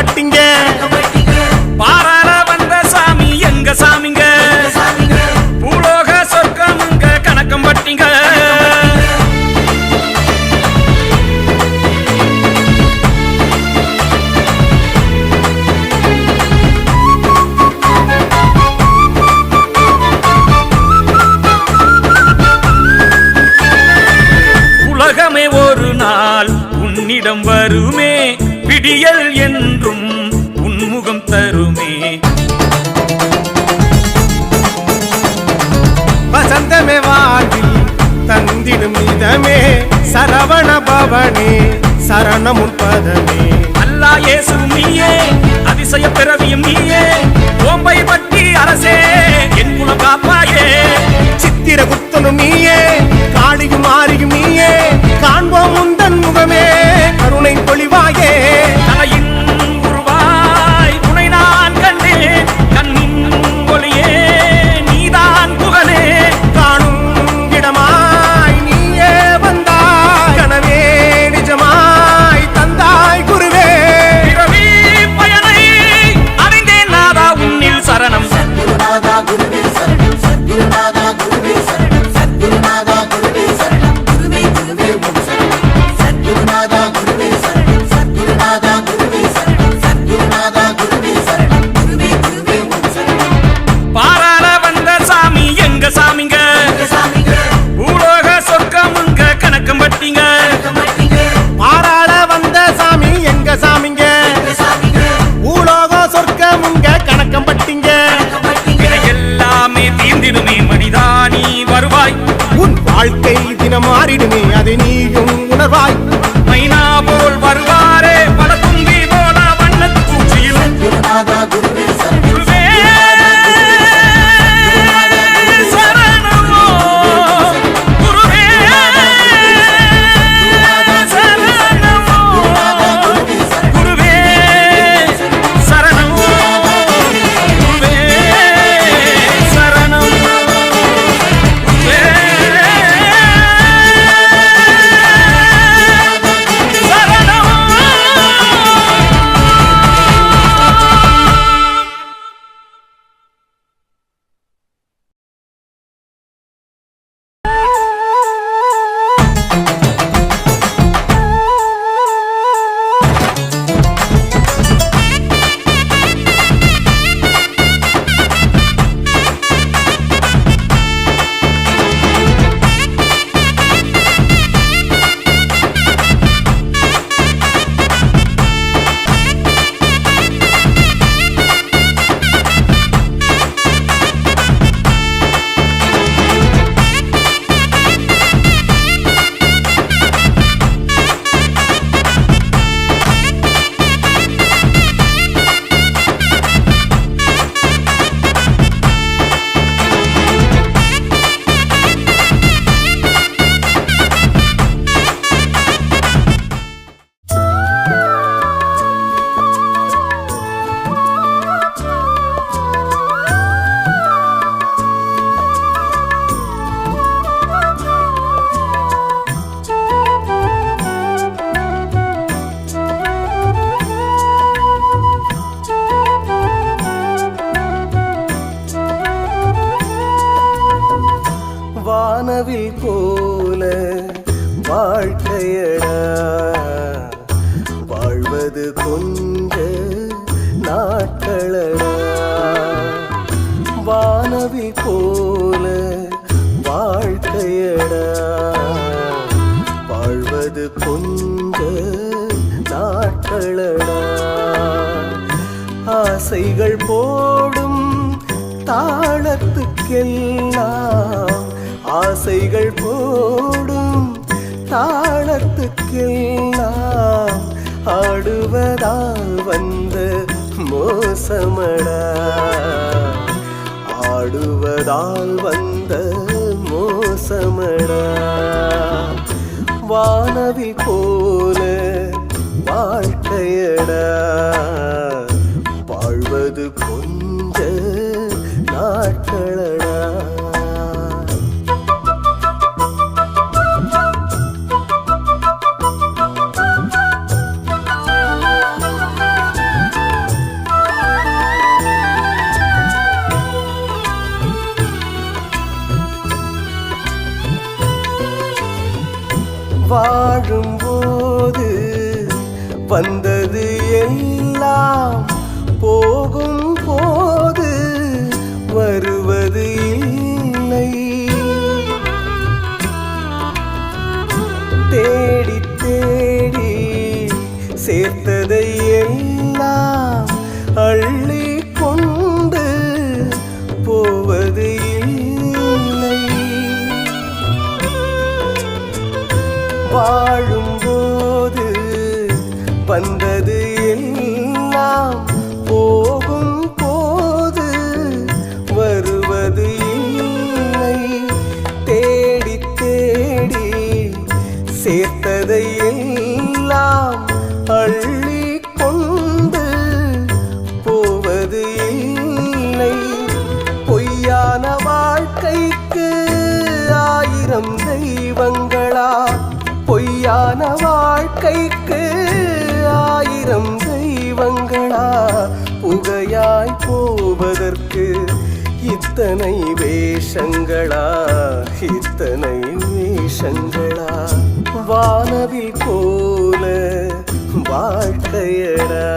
பட்டீங்க சாமி எங்க சாமிங்க? பூலோக சொர்க்கமுங்க கணக்கம் பட்டீங்க. உலகமே ஒரு நாள் உன்னிடம் வருமே. விடியல் என்றும் உன்முகம் தருமே. வசந்தமே வாழ்வில் தந்திடும் இதமே. சரவண பவனே சரணமுன் பதமே. அல்லா இயேசும் நீயே அதிசய பிறவியும் நீயே. ஓம்பை பட்டி அரசே என் குல காப்பாயே. சித்திர குத்தனும் நீயே காடியும் ஆரியும் நீயே. காண்போம் முந்தன் முகமே கருணை பொழிவாயே. வாழ்க்கை தினம் மாறிடுமே அதை நீயும் நாட்களடா. வானவி போல வாழ்க்கையடா. வாழ்வது கொஞ்ச நாட்களடா. ஆசைகள் போடும் தாளத்துக்கெல்லாம் ஆசைகள் போடும் தாளத்துக்கெல்லாம் ஆடுவதா மோசமடா. ஆடுவதால் வந்த மோசமடா. வானவில் போல வாழ்க்கையடா. வாழும்போது வந்தது வாழும்போது வந்தது எல்லாம் போகும் போது வருவது இல்லை. தேடி தேடி சேர்த்ததை எல்லாம் அள்ளி பொய்யான வாழ்க்கைக்கு ஆயிரம் தெய்வங்களா புகையாய் போவதற்கு இத்தனை வேஷங்களா இத்தனை வேஷங்களா? வானவில் போல வாழ்க்கையடா.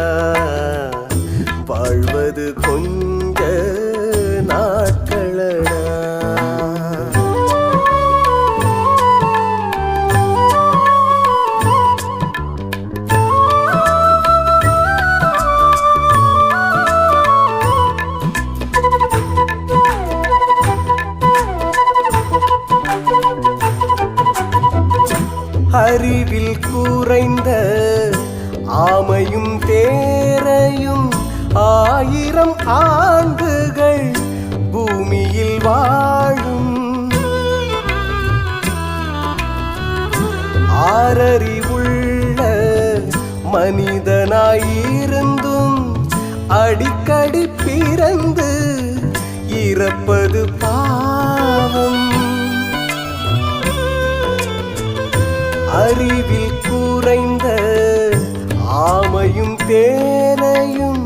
அறிவில் குறைந்த ஆமையும் தேரையும் ஆயிரம் ஆண்டுகள் பூமியில் வாழும். ஆறறிவுள்ள மனிதனாயிருந்தும் அடிக்கடி பிறந்து இறப்பது பாவம். அறிவில் குறைந்த ஆமையும் தேனையும்